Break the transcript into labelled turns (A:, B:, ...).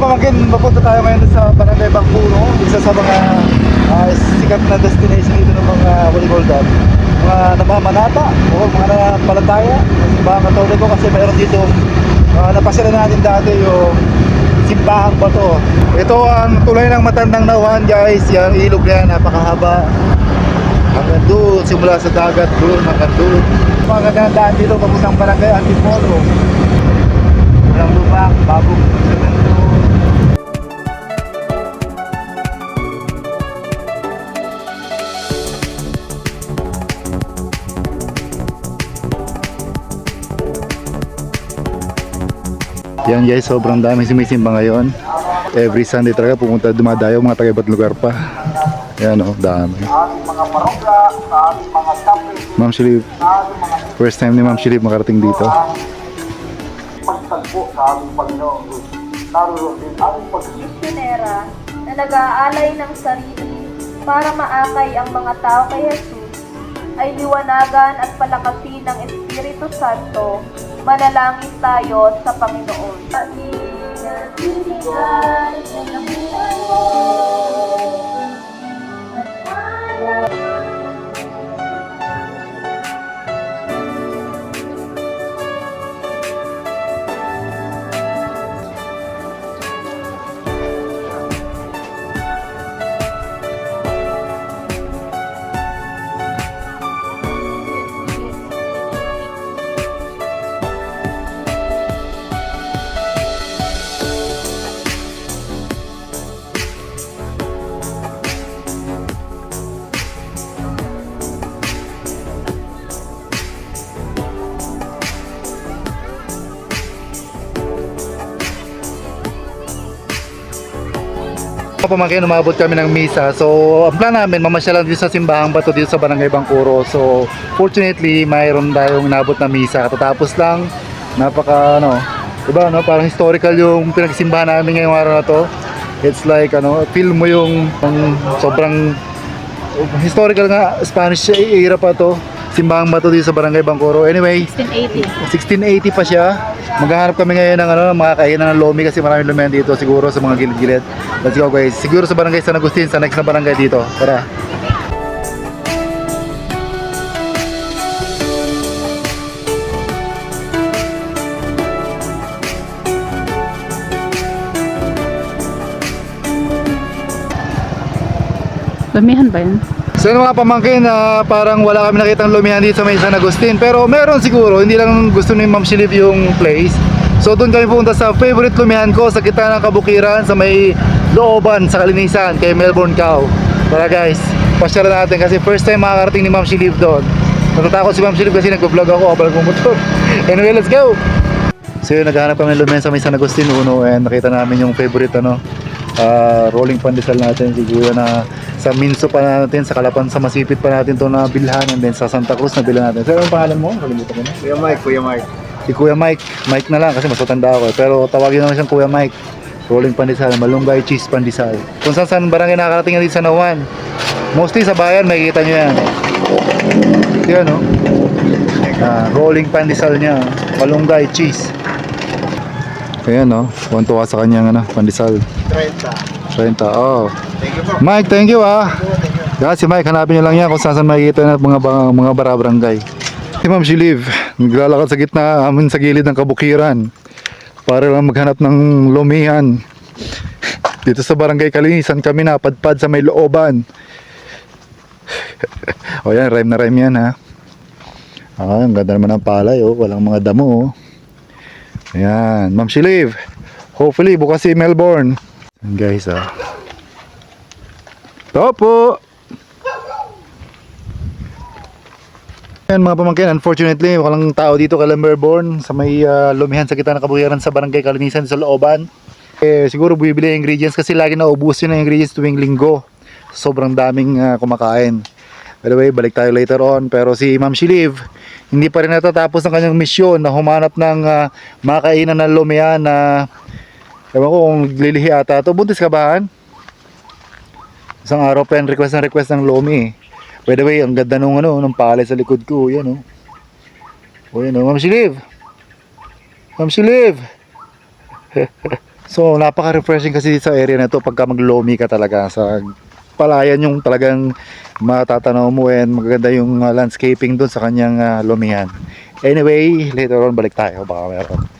A: pamangkin, mapunta tayo ngayon sa Barangay Bangpuro, isa sa mga ah, sikat na destination dito ng mga volleyball dam. Mga namamanata o mga napalataya. Mga katoliko kasi mayroon dito uh, napasyalan natin dati yung simbahang bato. Ito ang tulay ng matandang nauhan guys. Yung ilog na napakahaba. Hanggang doon, simula sa dagat doon, hanggang doon. Mga gagandaan dito, papuntang barangay Antipolo. Walang lubak, babong Yan guys, sobrang dami sumisimba ngayon. Every Sunday talaga pumunta dumadayo mga taga iba't lugar pa. Yan oh, dami. Ma'am Shilip, first time ni Ma'am Shilip makarating dito.
B: misyonera na nag-aalay ng sarili para maakay ang mga tao kay Jesus ay liwanagan at palakasin ng Espiritu Santo. Manalangin tayo sa Panginoon.
A: Pamangkin, umabot kami ng misa. So, ang plan namin, mamasyalan dito sa simbahang bato dito sa Barangay Bangkuro. So, fortunately, mayroon tayong inabot na misa. Katatapos lang, napaka, ano, diba, no? parang historical yung pinagsimbahan namin ngayong araw na to. It's like, ano, feel mo yung, yung sobrang historical nga, Spanish era pa to. Simbahang bato dito sa Barangay Bangkuro. Anyway,
B: 1680.
A: 1680 pa siya. Maghahanap kami ngayon ng ano, mga kainan ng lomi kasi maraming lumihan dito siguro sa mga gilid-gilid. Let's go guys. Siguro sa barangay San Agustin, sa next na barangay dito. Tara.
C: Damihan ba yan?
A: So yun mga pamangkin, na parang wala kami nakitang lumihan dito sa may San Agustin. Pero meron siguro, hindi lang gusto ni Ma'am Shilip yung place. So doon kami pumunta sa favorite lumihan ko sa kita ng kabukiran sa may looban sa Kalinisan kay Melbourne Cow. Tara guys, pasyalan natin kasi first time makakarating ni Ma'am Shilip doon. Natatakot si Ma'am Shilip kasi nagpo-vlog ako habang kumotor. anyway, let's go! So yun, naghahanap kami lumihan sa may San Agustin Uno and nakita namin yung favorite ano, rolling pandesal natin si Kuya na sa Minso pa natin, sa Kalapan, sa Masipit pa natin to na bilhan and then sa Santa Cruz na bilhan natin. So, anong pangalan mo? Kalimutan ko na.
D: Kuya Mike, Kuya Mike.
A: Si Kuya Mike. Mike na lang kasi mas matanda ako. eh. Pero tawagin naman siyang Kuya Mike. Rolling pandesal, malunggay cheese pandesal. Kung saan saan barangay nakakarating yan dito sa Nawan. Mostly sa bayan, makikita nyo yan. Yan, no? Ah, rolling pandesal niya. Malunggay cheese. Ayan, no? Tuwan-tuwa sa kanyang ano, pandesal.
D: 30.
A: 30. Oh.
D: Thank you po.
A: Mike, thank you ah. Si Mike, hanapin niyo lang yan kung saan saan makikita na mga mga barabarangay. Si Ma'am Shiliv, naglalakad sa gitna amin sa gilid ng kabukiran para lang maghanap ng lumihan. Dito sa barangay Kalinisan kami napadpad sa may looban. o yan, rhyme na rhyme yan ha. Ah, ang ganda naman ng palay oh, walang mga damo oh. Ayan, Ma'am Shiliv. Hopefully bukas si Melbourne. Yan guys ah. Topo! Yan mga pamangkin, unfortunately, walang tao dito kay Lamberborn sa may ah, lumihan sa kita ng kabukiran sa barangay Kalinisan sa looban. Eh, siguro bibili ng ingredients kasi lagi na ubus yun ng ingredients tuwing linggo. Sobrang daming ah, kumakain. By the way, balik tayo later on. Pero si Ma'am Shiliv, hindi pa rin natatapos ng kanyang misyon na humanap ng uh, makainan ng lumihan na ewan ko kung lilihi ata ito. Buntis ka ba? Isang araw pa yan, request na request ng Lomi. eh. By the way, ang ganda nung ano, nung palay sa likod ko. Yan oh. O yan oh, Ma'am Shiliv. Ma'am Shiliv. So, napaka-refreshing kasi sa area na to pagka maglomi ka talaga sa palayan yung talagang matatanaw mo and maganda yung uh, landscaping doon sa kanyang uh, lumihan. Anyway, later on balik tayo baka meron.